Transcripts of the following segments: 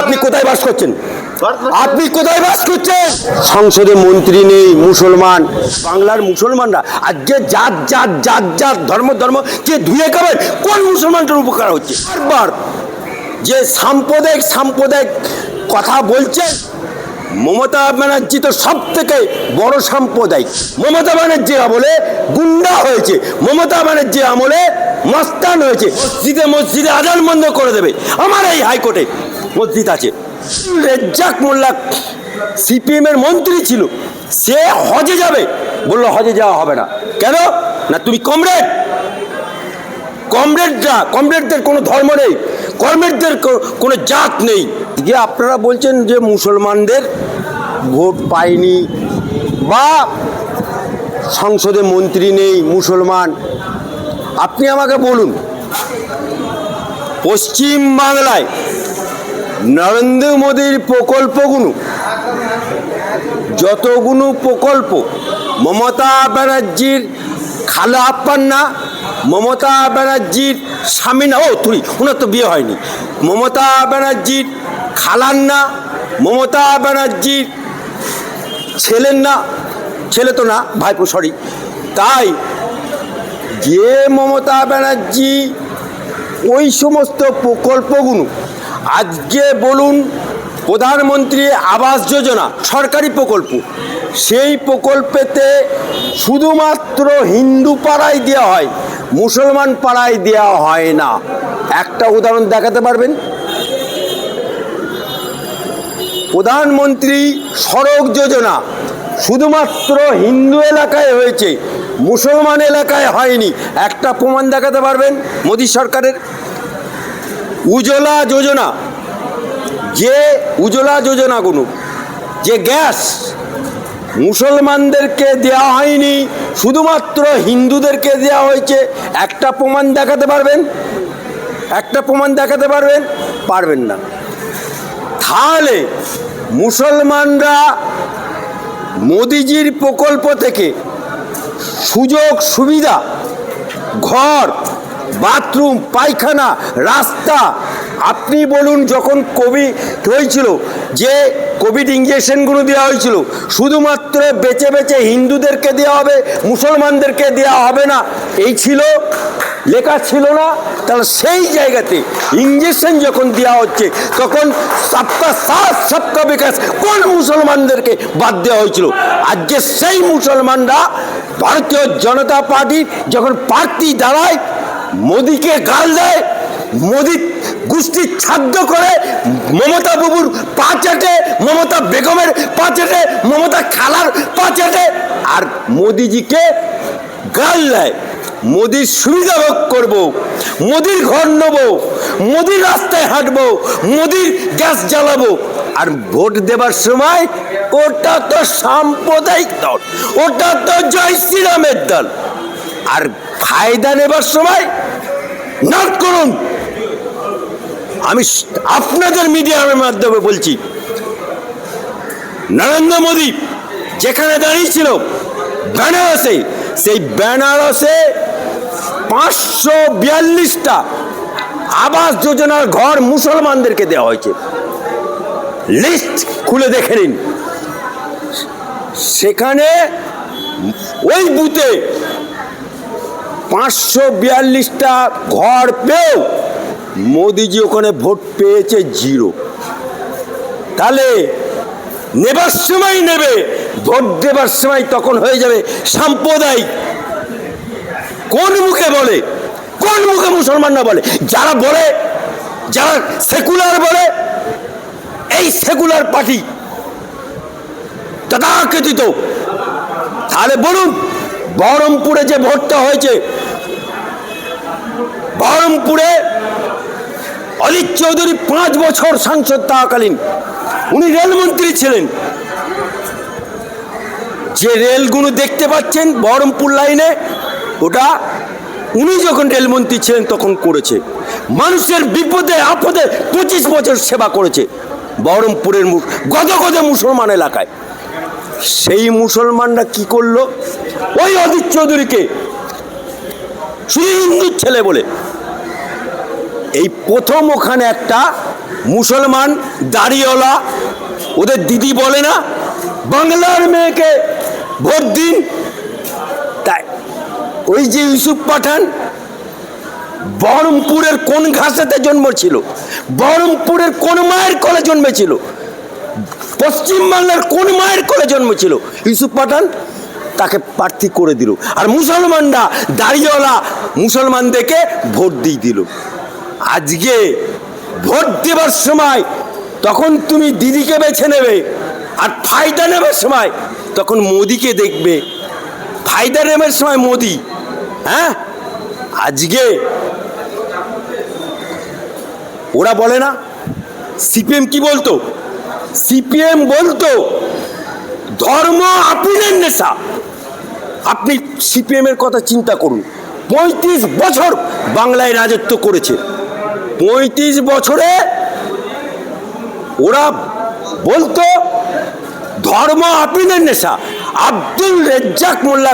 আপনি কোথায় বাস করছেন? আপনি কোথায় বাস করছেন? সংসদে মন্ত্রী নেই মুসলমান। বাংলার মুসলমানরা আজকে জাত জাত জাত জাত ধর্ম ধর্ম যে ধুয়ে খাবেন কোন মুসলমানটার উপকার হচ্ছে? বারবার যে সাম্প্রদায়িক সাম্প্রদায়িক কথা বলছেন মমতা ব্যানার্জি তো সব থেকে বড় সাম্প্রদায়িক। মমতা ব্যানার্জি আমলে গুন্ডা হয়েছে। মমতা ব্যানার্জি আমলে মস্তান হয়েছে। মসজিদে মসজিদে আজান বন্ধ করে দেবে। আমার এই হাইকোর্টে মসজিদ আছে। রেজ্জাক মোল্লা সিপিএম এর মন্ত্রী ছিল। সে হজে যাবে। বলল, হজে যাওয়া হবে না। কেন? না, তুমি কমরেড। কমরেডরা, কমরেডদের কোনো ধর্ম নেই। কমরেডদের কোনো জাত নেই। যে আপনারা বলছেন যে মুসলমানদের ভোট পায়নি বা সংসদে মন্ত্রী নেই, মুসলমান। আপনি আমাকে বলুন, পশ্চিম বাংলায় নরেন্দ্র মোদীর প্রকল্পগুলো, যতগুলো প্রকল্প, মমতা ব্যানার্জির খালা আপ্পান্না, মমতা ব্যানার্জির স্বামী না, ও তুই ওনার তো বিয়ে হয়নি। মমতা ব্যানার্জির খালান্না, মমতা ব্যানার্জির ছেলের না, ছেলে তো না, ভাইপো সরি তাই যে মমতা ব্যানার্জি ওই সমস্ত প্রকল্পগুলো আজকে বলুন, প্রধানমন্ত্রী আবাস যোজনা, সরকারি প্রকল্প, সেই প্রকল্পেতে শুধুমাত্র হিন্দু পাড়ায় দেওয়া হয়, মুসলমান পাড়ায় দেওয়া হয় না। একটা উদাহরণ দেখাতে পারবেন? প্রধানমন্ত্রী সড়ক যোজনা শুধুমাত্র হিন্দু এলাকায় হয়েছে, মুসলমান এলাকায় হয়নি। একটা প্রমাণ দেখাতে পারবেন মোদী সরকারের? উজ্জ্বলা যোজনা, যে উজ্জ্বলা যোজনাগুলো, যে গ্যাস মুসলমানদেরকে দেওয়া হয়নি, শুধুমাত্র হিন্দুদেরকে দেওয়া হয়েছে, একটা প্রমাণ দেখাতে পারবেন? একটা প্রমাণ দেখাতে পারবেন? পারবেন না। তাহলে মুসলমানরা মোদিজির প্রকল্প থেকে সুযোগ, সুবিধা, ঘর, বাথরুম, পায়খানা, রাস্তা আপনি বলুন যখন কোভিড হয়েছিল, যে কোভিড ইঞ্জেকশনগুলো দেওয়া হয়েছিল, শুধুমাত্র বেছে বেছে হিন্দুদেরকে দেওয়া হবে, মুসলমানদেরকে দেওয়া হবে না, এই ছিল, লেখা ছিল না, তাহলে সেই জায়গাতে ইঞ্জেকশন যখন দেওয়া হচ্ছে, তখন সবকা সাত সবকা বিকাশ কোন মুসলমানদেরকে বাদ দেওয়া হয়েছিল? আজকে সেই মুসলমানরা ভারতীয় জনতা পার্টির যখন প্রার্থী দাঁড়ায়, মোদিকে গাল দেয় মোদি গোষ্ঠী ছাদ্য করে মমতা বাবুর পা চাটে, মমতা বেগমের পা চাটে, মমতা খালার পা চাটে। আর মোদিজিকে গাল দেয়, মোদির সুবিধা ভোগ করব, মোদির ঘর নেব, মোদির রাস্তায় হাঁটবো, মোদির গ্যাস জ্বালাবো। আর ভোট দেবার সময় ওটা তো সাম্প্রদায়িক দল, ওটা তো জয় শ্রীরামের দল। আর ফায়দা নেবার সময় নোট করুন। আমি আপনাদের মিডিয়ার মাধ্যমে বলছি, নরেন্দ্র মোদী যেখানে দাঁড়িয়েছিল, বেনারসে, সেই বেনারসে পাঁচশো বিয়াল্লিশটা আবাস যোজনার ঘর মুসলমানদেরকে দেওয়া হয়েছে। লিস্ট খুলে দেখে নিন। সেখানে ওই বুথে পাঁচশো বিয়াল্লিশটা ঘর পেয়েও মোদিজি ওখানে ভোট পেয়েছে জিরো। তাহলে নেবার সময় নেবে, ভোট দেবার সময় তখন হয়ে যাবে সাম্প্রদায়িক। কোন মুখে বলে, কোন মুখে মুসলমানরা বলে? যারা বলে, যারা সেকুলার বলে, এই সেকুলার পার্টি তথাকথিত। তাহলে বলুন, বহরমপুরে যে ভোটটা হয়েছে, বহরমপুরে অজিত চৌধুরী পাঁচ বছর সাংসদ থাকাকালীন উনি রেলমন্ত্রী ছিলেন। যে রেলগুলো দেখতে পাচ্ছেন বহরমপুর লাইনে, ওটা উনি যখন রেলমন্ত্রী ছিলেন তখন করেছে। মানুষের বিপদে, আপদে পঁচিশ বছর সেবা করেছে বহরমপুরের মু- গদ গদে মুসলমান এলাকায়। সেই মুসলমানরা কি করল? ওই অজিত চৌধুরীকে শুধু হিন্দুর ছেলে বলে এই প্রথম ওখানে একটা মুসলমান দাড়িওয়ালা, ওদের দিদি বলে না, বাংলার মেয়েকে ভোট দিন। তাই ওই যে ইউসুফ পাঠান, বহরমপুরের কোন ঘাসেতে জন্মেছিল? বহরমপুরের কোন মায়ের কোলে জন্মেছিল? পশ্চিমবাংলার কোন মায়ের কোলে জন্মেছিল? ইউসুফ পাঠান তাকে প্রার্থী করে দিল। আর মুসলমানরা দাড়িওয়ালা মুসলমানদেরকে ভোট দিয়ে দিল। আজকে ভোট দেবার সময় তখন তুমি দিদিকে বেছে নেবে আর ফায়দা নেবার সময় তখন মোদিকে দেখবে। ফায়দা নেবার সময় মোদি হ্যাঁ? আজকে ওরা বলে না, সিপিএম কি বলতো? সিপিএম বলতো, ধর্ম আপিলের নেশা। আপনি সিপিএম এর কথা চিন্তা করুন, পঁয়ত্রিশ বছর বাংলায় রাজত্ব করেছে। পঁয়ত্রিশ বছরে ওরা বলতো, ধর্ম আপিলের নেশা। আব্দুল রেজ্জাক মোল্লা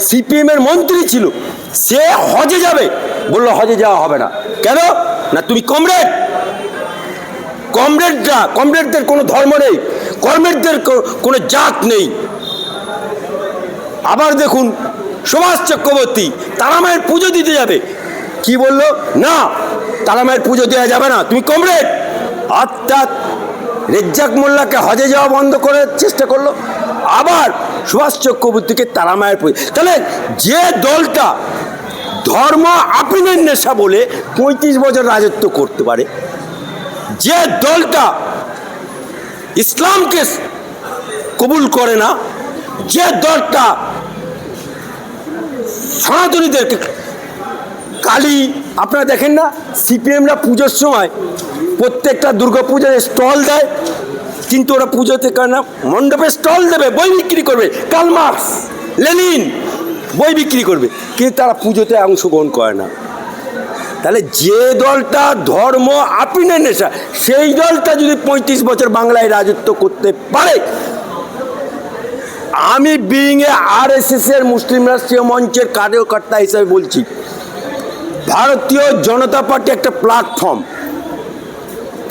সিপিএম এর মন্ত্রী ছিল, সে হজে যাবে। বলল, হজে যাওয়া হবে না। কেন? না, তুমি কমরেড। কমরেডরা, কমরেডদের কোনো ধর্ম নেই কমরেডদের কোনো জাত নেই। আবার দেখুন, সুভাষ চক্রবর্তী, তারামায়ের পুজো দিতে যাবে। কি বলল? না তারামায়ের পুজো দেওয়া যাবে না। তুমি কমরেড অর্থাৎ রেজ্জাক মোল্লাকে হজে যাওয়া বন্ধ করার চেষ্টা করল। আবার সুভাষ চক্রবর্তীকে তারামায়ের পুজো তাহলে যে দলটা ধর্ম আপিনের নেশা বলে পঁয়ত্রিশ বছর রাজত্ব করতে পারে, যে দলটা ইসলামকে কবুল করে না, যে দলটা সনাতনীদেরকে কালী আপনারা দেখেন না সিপিএমরা পুজোর সময় প্রত্যেকটা দুর্গাপূজার স্টল দেয়, কিন্তু ওরা পুজোতে করে না, মণ্ডপে স্টল দেবে, বই বিক্রি করবে কালমার্কস লেনিন, বই বিক্রি করবে, কিন্তু তারা পুজোতে অংশগ্রহণ করে না। তাহলে যে দলটা ধর্ম আপিনের নেশা, সেই দলটা যদি পঁয়ত্রিশ বছর বাংলায় রাজত্ব করতে পারে, আমি being a R S S এর মুসলিম রাষ্ট্রীয় মঞ্চের কার্যকর্তা হিসাবে বলছি ভারতীয় জনতা পার্টি একটা প্ল্যাটফর্ম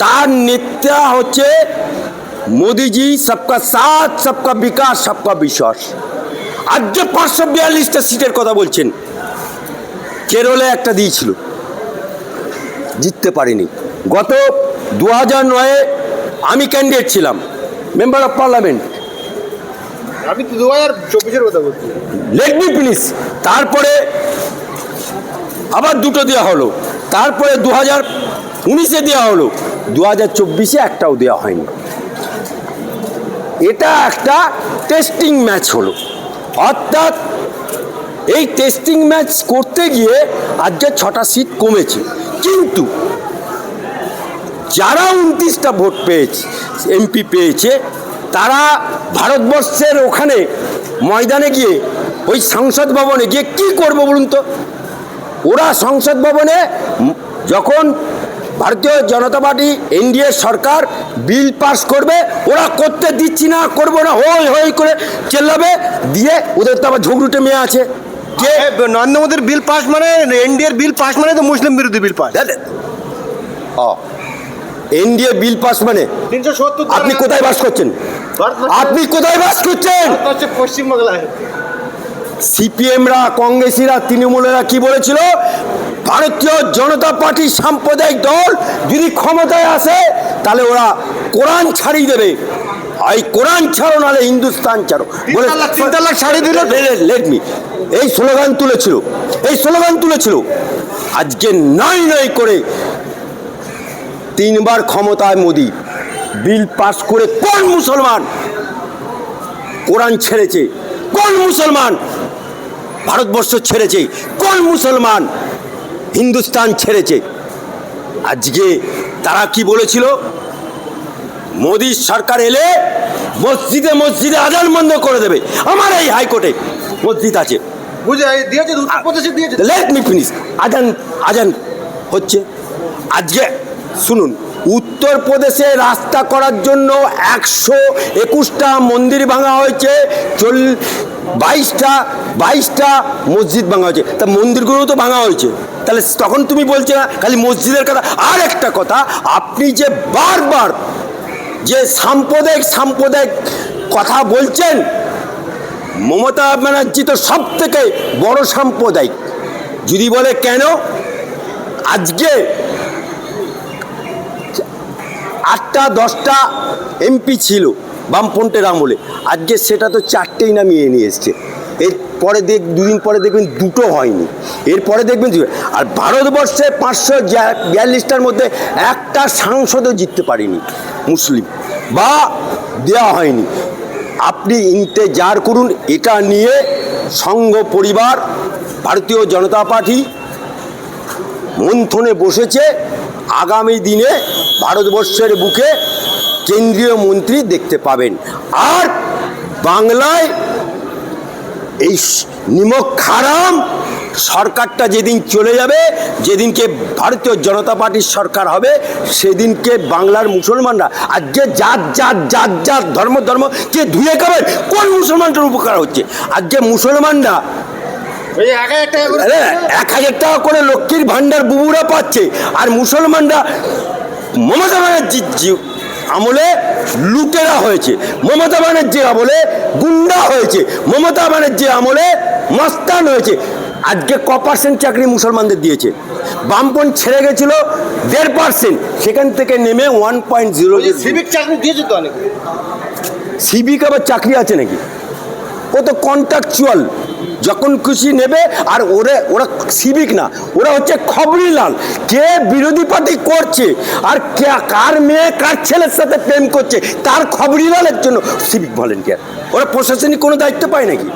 তার নেতা হচ্ছে মোদিজি সবকা সাথ সবকা বিকাশ সবকা বিশ্বাস। আর যে পাঁচশো বিয়াল্লিশটা সিটের কথা বলছেন কেরলে একটা দিয়েছিল। জিততে পারিনি। গত দু হাজার নয়ে আমি ক্যান্ডিডেট ছিলাম মেম্বার অফ পার্লামেন্ট আমি তো দু হাজার চব্বিশের কথা বলছি। লেট মি প্লিজ তারপরে আবার দুটো দেওয়া হলো। তারপরে দু হাজার উনিশে দেওয়া হলো। দু হাজার চব্বিশে একটাও দেওয়া হয়নি। এটা একটা টেস্টিং ম্যাচ হলো। অর্থাৎ এই টেস্টিং ম্যাচ করতে গিয়ে আজকে ছটা সিট কমেছে। কিন্তু যারা উনত্রিশটা ভোট পেয়েছে এমপি পেয়েছে, তারা ভারতবর্ষের ওখানে ময়দানে গিয়ে, ওই সংসদ ভবনে গিয়ে কি করব বলুন তো? ওরা সংসদ ভবনে যখন ভারতীয় জনতা পার্টি এনডিএ সরকার বিল পাস করবে ওরা করতে দিচ্ছি না করব না হই হই করে চেল্লাবে দিয়ে ওদের তো আবার ঝগড়ুটে মেয়ে আছে। কে? নরেন্দ্র মোদীর বিল পাস মানে এনডিএর বিল পাস মানে তো মুসলিম বিরোধী বিল পাস। ও এনডিএ বিল পাস মানে? আপনি কোথায় বাস করছেন? আপনি কোথায় বাস করছেন? পশ্চিমবাংলায়। সিপিএমরা কংগ্রেসিরা তৃণমূলেরা কি বলেছিল? ভারতীয় জনতা পার্টি সাম্প্রদায়িক দল যদি ক্ষমতায় আসে তাহলে ওরা কোরআন ছাড়িয়ে দেবে। এই কোরআন ছাড়ো নাহলে হিন্দুস্তান ছাড়ো। বলে তিন তালাক ছাড়িয়ে দিল। লেট এই স্লোগান তুলেছিল। এই স্লোগান তুলেছিল। আজকে নয় নয় করে তিনবার ক্ষমতায় মোদি। বিল পাস করে কোন মুসলমান কোরআন ছেড়েছে? কোন মুসলমান ভারতবর্ষ ছেড়েছে। কোন মুসলমান হিন্দুস্তান ছেড়েছে? আজকে তারা কি বলেছিল? মোদী সরকার এলে মসজিদে মসজিদে আজান বন্ধ করে দেবে। আমার এই হাইকোর্টে মসজিদ আছে। লেট মি ফিনিশ আজান আজান হচ্ছে। আজকে শুনুন উত্তরপ্রদেশে রাস্তা করার জন্য একশো একুশটা মন্দির ভাঙা হয়েছে। চল বাইশটা বাইশটা মসজিদ ভাঙা হয়েছে। তা মন্দিরগুলো তো ভাঙা হয়েছে। তাহলে তখন তুমি বলছো না, খালি মসজিদের কথা। আর একটা কথা, আপনি যে বারবার যে সাম্প্রদায়িক সাম্প্রদায়িক কথা বলছেন, মমতা ব্যানার্জি তো সব থেকে বড় সাম্প্রদায়িক। যদি বলে কেন? আজকে আটটা, দশটা এমপি ছিল। বামপন্থের আমলে। আজকে সেটা তো চারটেই নামিয়ে নিয়ে এসছে। এরপরে দেখ, দুদিন পরে দেখবেন দুটো হয়নি। এরপরে দেখবেন। আর ভারতবর্ষে পাঁচশো বিয়াল্লিশটার মধ্যে একটা সাংসদও জিততে পারেনি মুসলিম বা দেওয়া হয়নি। আপনি ইন্তেজার করুন, এটা নিয়ে সংঘ পরিবার, ভারতীয় জনতা পার্টি মন্থনে বসেছে। আগামী দিনে ভারতবর্ষের বুকে কেন্দ্রীয় মন্ত্রী দেখতে পাবেন। আর বাংলায় এই নিমক খারাম সরকারটা যেদিন চলে যাবে যেদিনকে ভারতীয় জনতা পার্টির সরকার হবে সেদিনকে বাংলার মুসলমানরা আজকে জাত জাত জাত জাত ধর্ম ধর্ম কে ধুয়ে খাবেন কোন মুসলমানটার উপকার হচ্ছে? আজকে মুসলমানরা এক হাজার টাকা করে লক্ষ্মীর ভান্ডার বুবুরা পাচ্ছে আর মুসলমানরা মমতা ব্যানার্জির আমলে লুটেরা হয়েছে। মমতা ব্যানার্জির আমলে গুন্ডা হয়েছে। মমতা ব্যানার্জির আমলে মাস্তান হয়েছে। আজকে ক পার্সেন্ট চাকরি মুসলমানদের দিয়েছে? বামপন ছেড়ে গেছিল দেড় পার্সেন্ট সেখান থেকে নেমে ওয়ান পয়েন্ট জিরো সিভিক চাকরি দিয়েছে তো অনেক। সিভিক আবার চাকরি আছে নাকি? ও তো কন্ট্রাকচুয়াল যখন খুশি নেবে, আর ওরে, ওরা সিভিক না, ওরা হচ্ছে খবরি লাল কে বিরোধী পার্টি করছে, আর কে, কার মেয়ে, কার ছেলের সাথে প্রেম করছে, তার খবরি লালের জন্য সিভিক ভলেন্টিয়ার ওরা প্রশাসনিক কোনো দায়িত্ব পায় নাকি?